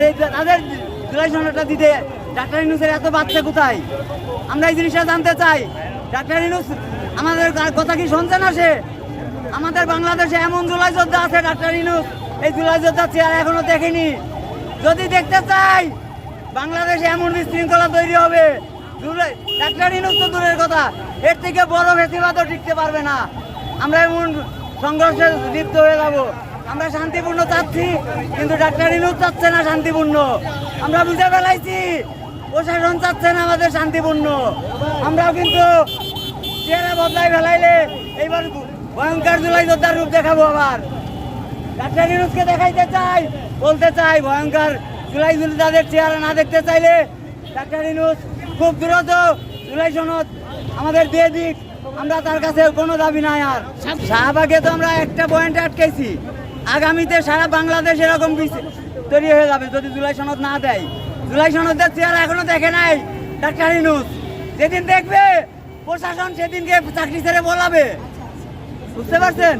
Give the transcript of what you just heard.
তাদের জুলাই সনদটা দিতে, ডাক্তার ইনুসের এত বাচ্চা কোথায়? আমরা এই জিনিসটা জানতে চাই। ডাক্তার ইনুস, আমাদের কথা কি শুনছে না সে? আমাদের বাংলাদেশে এমন জুলাই যোদ্ধা আছে, ডাক্তার ইনুস। এই জুলাই যোদ্ধা চেয়ার এখনও দেখেনি। যদি দেখতে চাই, বাংলাদেশে এমন বিশৃঙ্খলা তৈরি হবে। ডাক্তার ইনুস তো দূরের কথা। এর থেকে বড় বেশিবাদও টিকতে পারবে না। আমরা এমন সংঘর্ষে লিপ্ত হয়ে যাব। আমরা শান্তিপূর্ণ চাচ্ছি, কিন্তু ডাক্তার ইনুস চাচ্ছে না শান্তিপূর্ণ। আমরা বুঝে ফেলাইছি, প্রশাসন চাচ্ছে না আমাদের শান্তিপূর্ণ। আমরাও কিন্তু চেহারা বদলাই ফেলাইলে এইবার ভয়ঙ্কর জুলাই যোদ্ধার রূপ দেখাবো আবার। ডাক্তার ইনুসকে দেখাইতে চাই, বলতে চাই, ভয়ঙ্কর জুলাই যোদ্ধাদের চেহারা না দেখতে চাইলে ডাক্তার ইনুস খুব দ্রুত জুলাই সনদ আমাদের দিয়ে দিক, আমরা তার কাছে কোনো দাবি নাই আর। শাহবাগে তো আমরা একটা পয়েন্টে আটকেছি। আগামীতে সারা বাংলাদেশ এরকম তৈরি হয়ে যাবে যদি জুলাই সনদ না দেয়। জুলাই সনদের চেহারা এখনও দেখে নাই, ডাক্তার ইনুস যেদিন দেখবে, প্রশাসন সেদিনকে চাকরি ছেড়ে বলাবে। বুঝতে পারছেন?